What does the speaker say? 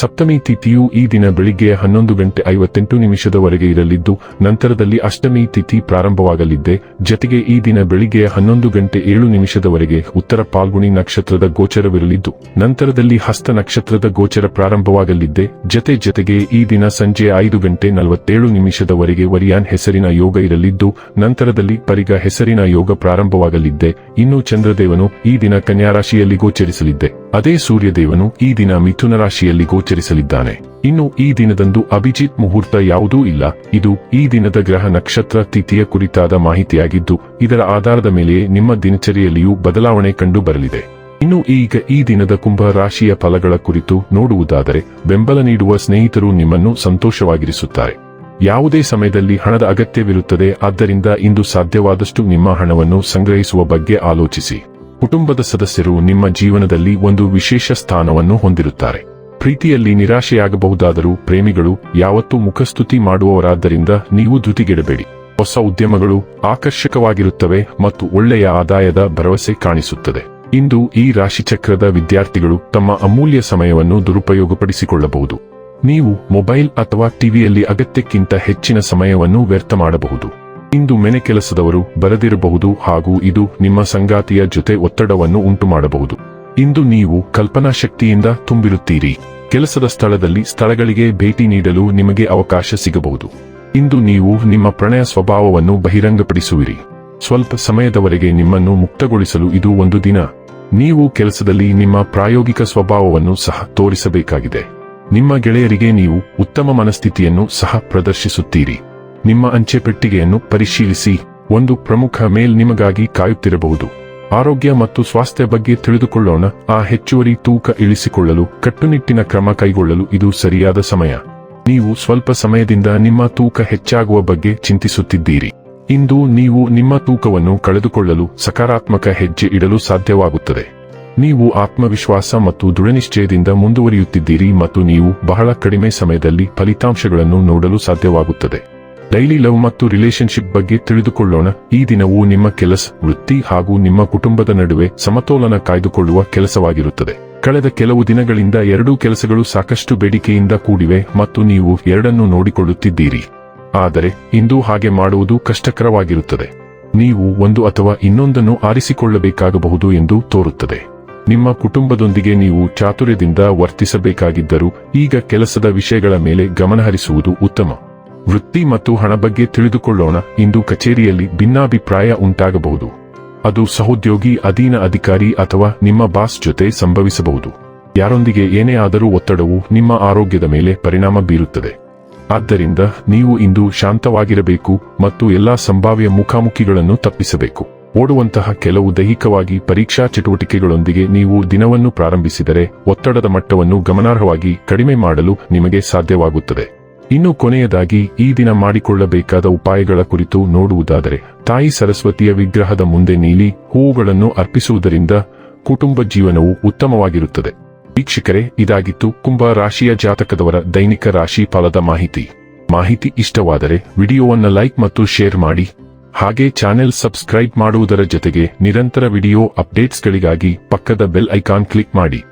ಸಪ್ತಮಿ ತಿಥಿಯು ಈ ದಿನ ಬೆಳಿಗ್ಗೆ ಹನ್ನೊಂದು ಗಂಟೆ ಐವತ್ತೆಂಟು ನಿಮಿಷದವರೆಗೆ ಇರಲಿದ್ದು, ನಂತರದಲ್ಲಿ ಅಷ್ಟಮಿ ತಿಥಿ ಪ್ರಾರಂಭವಾಗಲಿದ್ದೆ. ಜತೆಗೆ ಈ ದಿನ ಬೆಳಿಗ್ಗೆ ಹನ್ನೊಂದು ಗಂಟೆ ಏಳು ನಿಮಿಷದವರೆಗೆ ಉತ್ತರ ಪಾಲ್ಗುಣಿ ನಕ್ಷತ್ರದ ಗೋಚರವಿರಲಿದ್ದು, ನಂತರದಲ್ಲಿ ಹಸ್ತ ನಕ್ಷತ್ರದ ಗೋಚರ ಪ್ರಾರಂಭವಾಗಲಿದ್ದೆ. ಜತೆ ಜತೆಗೆ ಈ ದಿನ ಸಂಜೆ ಐದು ಗಂಟೆ ನಲವತ್ತೇಳು ನಿಮಿಷದವರೆಗೆ ವರಿಯಾನ್ ಹೆಸರಿನ ಯೋಗ ಇರಲಿದ್ದು, ನಂತರದಲ್ಲಿ ಪರಿಗ ಹೆಸರಿನ ಯೋಗ ಪ್ರಾರಂಭವಾಗಲಿದ್ದೆ. ಇನ್ನು ಚಂದ್ರದೇವನು ಈ ದಿನ ಕನ್ಯಾರಾಶಿಯಲ್ಲಿ ಗೋಚರಿಸಲಿದ್ದೆ. ಅದೇ ಸೂರ್ಯದೇವನು ಈ ದಿನ ಮಿಥುನ ರಾಶಿಯಲ್ಲಿ ಗೋಚರಿಸಲಿದ್ದಾನೆ. ಇನ್ನು ಈ ದಿನದಂದು ಅಭಿಜಿತ್ ಮುಹೂರ್ತ ಯಾವುದೂ ಇಲ್ಲ. ಇದು ಈ ದಿನದ ಗ್ರಹ ನಕ್ಷತ್ರ ತಿಥಿಯ ಕುರಿತಾದ ಮಾಹಿತಿಯಾಗಿದ್ದು, ಇದರ ಆಧಾರದ ಮೇಲೆಯೇ ನಿಮ್ಮ ದಿನಚರಿಯಲ್ಲಿಯೂ ಬದಲಾವಣೆ ಕಂಡು ಬರಲಿದೆ. ಇನ್ನು ಈಗ ಈ ದಿನದ ಕುಂಭ ರಾಶಿಯ ಫಲಗಳ ಕುರಿತು ನೋಡುವುದಾದರೆ, ಬೆಂಬಲ ನೀಡುವ ಸ್ನೇಹಿತರು ನಿಮ್ಮನ್ನು ಸಂತೋಷವಾಗಿರಿಸುತ್ತಾರೆ. ಯಾವುದೇ ಸಮಯದಲ್ಲಿ ಹಣದ ಅಗತ್ಯವಿರುತ್ತದೆ, ಆದ್ದರಿಂದ ಇಂದು ಸಾಧ್ಯವಾದಷ್ಟು ನಿಮ್ಮ ಹಣವನ್ನು ಸಂಗ್ರಹಿಸುವ ಬಗ್ಗೆ ಆಲೋಚಿಸಿ. ಕುಟುಂಬದ ಸದಸ್ಯರು ನಿಮ್ಮ ಜೀವನದಲ್ಲಿ ಒಂದು ವಿಶೇಷ ಸ್ಥಾನವನ್ನು ಹೊಂದಿರುತ್ತಾರೆ. ಪ್ರೀತಿಯಲ್ಲಿ ನಿರಾಶೆಯಾಗಬಹುದಾದರೂ ಪ್ರೇಮಿಗಳು ಯಾವತ್ತೂ ಮುಖಸ್ತುತಿ ಮಾಡುವವರಾದ್ದರಿಂದ ನೀವು ಧೃತಿಗೆಡಬೇಡಿ. ಹೊಸ ಉದ್ಯಮಗಳು ಆಕರ್ಷಕವಾಗಿರುತ್ತವೆ ಮತ್ತು ಒಳ್ಳೆಯ ಆದಾಯದ ಭರವಸೆ ಕಾಣಿಸುತ್ತದೆ. ಇಂದು ಈ ರಾಶಿಚಕ್ರದ ವಿದ್ಯಾರ್ಥಿಗಳು ತಮ್ಮ ಅಮೂಲ್ಯ ಸಮಯವನ್ನು ದುರುಪಯೋಗಪಡಿಸಿಕೊಳ್ಳಬಹುದು. ನೀವು ಮೊಬೈಲ್ ಅಥವಾ ಟಿವಿಯಲ್ಲಿ ಅಗತ್ಯಕ್ಕಿಂತ ಹೆಚ್ಚಿನ ಸಮಯವನ್ನು ವ್ಯರ್ಥ ಮಾಡಬಹುದು. ಇಂದು ಮನೆ ಕೆಲಸದವರು ಬರದಿರಬಹುದು ಹಾಗೂ ಇದು ನಿಮ್ಮ ಸಂಗಾತಿಯ ಜೊತೆ ಒತ್ತಡವನ್ನು ಉಂಟುಮಾಡಬಹುದು. ಇಂದು ನೀವು ಕಲ್ಪನಾ ಶಕ್ತಿಯಿಂದ ತುಂಬಿರುತ್ತೀರಿ. ಕೆಲಸದ ಸ್ಥಳದಲ್ಲಿ ಸ್ಥಳಗಳಿಗೆ ಭೇಟಿ ನೀಡಲು ನಿಮಗೆ ಅವಕಾಶ ಸಿಗಬಹುದು. ಇಂದು ನೀವು ನಿಮ್ಮ ಪ್ರಣಯ ಸ್ವಭಾವವನ್ನು ಬಹಿರಂಗಪಡಿಸುವಿರಿ. ಸ್ವಲ್ಪ ಸಮಯದವರೆಗೆ ನಿಮ್ಮನ್ನು ಮುಕ್ತಗೊಳಿಸಲು ಇದು ಒಂದು ದಿನ. ನೀವು ಕೆಲಸದಲ್ಲಿ ನಿಮ್ಮ ಪ್ರಾಯೋಗಿಕ ಸ್ವಭಾವವನ್ನು ಸಹ ತೋರಿಸಬೇಕಾಗಿದೆ. ನಿಮ್ಮ ಗೆಳೆಯರಿಗೆ ನೀವು ಉತ್ತಮ ಮನಸ್ಥಿತಿಯನ್ನು ಸಹ ಪ್ರದರ್ಶಿಸುತ್ತೀರಿ. ನಿಮ್ಮ ಅಂಚೆ ಪೆಟ್ಟಿಗೆಯನ್ನು ಪರಿಶೀಲಿಸಿ. ಒಂದು ಪ್ರಮುಖ ಮೇಲ್ ನಿಮಗಾಗಿ ಕಾಯುತ್ತಿರಬಹುದು. ಆರೋಗ್ಯ ಮತ್ತು ಸ್ವಾಸ್ಥ್ಯ ಬಗ್ಗೆ ತಿಳಿದುಕೊಳ್ಳೋಣ. ಆ ಹೆಚ್ಚುವರಿ ತೂಕ ಇಳಿಸಿಕೊಳ್ಳಲು, ಕಟ್ಟುನಿಟ್ಟಿನ ಕ್ರಮ ಕೈಗೊಳ್ಳಲು ಇದು ಸರಿಯಾದ ಸಮಯ. ನೀವು ಸ್ವಲ್ಪ ಸಮಯದಿಂದ ನಿಮ್ಮ ತೂಕ ಹೆಚ್ಚಾಗುವ ಬಗ್ಗೆ ಚಿಂತಿಸುತ್ತಿದ್ದೀರಿ. ಇಂದು ನೀವು ನಿಮ್ಮ ತೂಕವನ್ನು ಕಳೆದುಕೊಳ್ಳಲು ಸಕಾರಾತ್ಮಕ ಹೆಜ್ಜೆ ಇಡಲು ಸಾಧ್ಯವಾಗುತ್ತದೆ. ನೀವು ಆತ್ಮವಿಶ್ವಾಸ ಮತ್ತು ದೃಢನಿಶ್ಚಯದಿಂದ ಮುಂದುವರಿಯುತ್ತಿದ್ದೀರಿ ಮತ್ತು ನೀವು ಬಹಳ ಕಡಿಮೆ ಸಮಯದಲ್ಲಿ ಫಲಿತಾಂಶಗಳನ್ನು ನೋಡಲು ಸಾಧ್ಯವಾಗುತ್ತದೆ. ಡೈಲಿ ಲವ್ ಮತ್ತು ರಿಲೇಶನ್ಶಿಪ್ ಬಗ್ಗೆ ತಿಳಿದುಕೊಳ್ಳೋಣ. ಈ ದಿನವು ನಿಮ್ಮ ಕೆಲಸ, ವೃತ್ತಿ ಹಾಗೂ ನಿಮ್ಮ ಕುಟುಂಬದ ನಡುವೆ ಸಮತೋಲನ ಕಾಯ್ದುಕೊಳ್ಳುವ ಕೆಲಸವಾಗಿರುತ್ತದೆ. ಕಳೆದ ಕೆಲವು ದಿನಗಳಿಂದ ಎರಡೂ ಕೆಲಸಗಳು ಸಾಕಷ್ಟು ಬೇಡಿಕೆಯಿಂದ ಕೂಡಿವೆ ಮತ್ತು ನೀವು ಎರಡನ್ನೂ ನೋಡಿಕೊಳ್ಳುತ್ತಿದ್ದೀರಿ. ಆದರೆ, ಇಂದು ಹಾಗೆ ಮಾಡುವುದು ಕಷ್ಟಕರವಾಗಿರುತ್ತದೆ. ನೀವು ಒಂದು ಅಥವಾ ಇನ್ನೊಂದನ್ನು ಆರಿಸಿಕೊಳ್ಳಬೇಕಾಗಬಹುದು ಎಂದು ತೋರುತ್ತದೆ. ನಿಮ್ಮ ಕುಟುಂಬದೊಂದಿಗೆ ನೀವು ಚಾತುರ್ಯದಿಂದ ವರ್ತಿಸಬೇಕಾಗಿದ್ದರೂ, ಈಗ ಕೆಲಸದ ವಿಷಯಗಳ ಮೇಲೆ ಗಮನಹರಿಸುವುದು ಉತ್ತಮ. ವೃತ್ತಿ ಮತ್ತು ಹಣ ಬಗ್ಗೆ ತಿಳಿದುಕೊಳ್ಳೋಣ. ಇಂದು ಕಚೇರಿಯಲ್ಲಿ ಭಿನ್ನಾಭಿಪ್ರಾಯ ಉಂಟಾಗಬಹುದು. ಅದು ಸಹೋದ್ಯೋಗಿ, ಅಧೀನ ಅಧಿಕಾರಿ ಅಥವಾ ನಿಮ್ಮ ಬಾಸ್ ಜೊತೆ ಸಂಭವಿಸಬಹುದು. ಯಾರೊಂದಿಗೆ ಏನೇ ಆದರೂ ಒತ್ತಡವು ನಿಮ್ಮ ಆರೋಗ್ಯದ ಮೇಲೆ ಪರಿಣಾಮ ಬೀರುತ್ತದೆ. ಆದ್ದರಿಂದ ನೀವು ಇಂದು ಶಾಂತವಾಗಿರಬೇಕು ಮತ್ತು ಎಲ್ಲಾ ಸಂಭಾವ್ಯ ಮುಖಾಮುಖಿಗಳನ್ನು ತಪ್ಪಿಸಬೇಕು. ಓಡುವಂತಹ ಕೆಲವು ದೈಹಿಕವಾಗಿ ಪರೀಕ್ಷಾ ಚಟುವಟಿಕೆಗಳೊಂದಿಗೆ ನೀವು ದಿನವನ್ನು ಪ್ರಾರಂಭಿಸಿದರೆ ಒತ್ತಡದ ಮಟ್ಟವನ್ನು ಗಮನಾರ್ಹವಾಗಿ ಕಡಿಮೆ ಮಾಡಲು ನಿಮಗೆ ಸಾಧ್ಯವಾಗುತ್ತದೆ. ಇನ್ನು ಕೊನೆಯದಾಗಿ ಈ ದಿನ ಮಾಡಿಕೊಳ್ಳಬೇಕಾದ ಉಪಾಯಗಳ ಕುರಿತು ನೋಡುವುದಾದರೆ, ತಾಯಿ ಸರಸ್ವತಿಯ ವಿಗ್ರಹದ ಮುಂದೆ ನೀಲಿ ಹೂವುಗಳನ್ನು ಅರ್ಪಿಸುವುದರಿಂದ ಕುಟುಂಬ ಜೀವನವು ಉತ್ತಮವಾಗಿರುತ್ತದೆ. ವೀಕ್ಷಕರೇ, ಇದಾಗಿತ್ತು ಕುಂಭ ರಾಶಿಯ ಜಾತಕದವರ ದೈನಿಕ ರಾಶಿ ಫಲದ ಮಾಹಿತಿ. ಮಾಹಿತಿ ಇಷ್ಟವಾದರೆ ವಿಡಿಯೋವನ್ನು ಲೈಕ್ ಮತ್ತು ಶೇರ್ ಮಾಡಿ. ಹಾಗೆ ಚಾನೆಲ್ ಸಬ್ಸ್ಕ್ರೈಬ್ ಮಾಡುವುದರ ಜೊತೆಗೆ ನಿರಂತರ ವಿಡಿಯೋ ಅಪ್ಡೇಟ್ಸ್ಗಳಿಗಾಗಿ ಪಕ್ಕದ ಬೆಲ್ ಐಕಾನ್ ಕ್ಲಿಕ್ ಮಾಡಿ.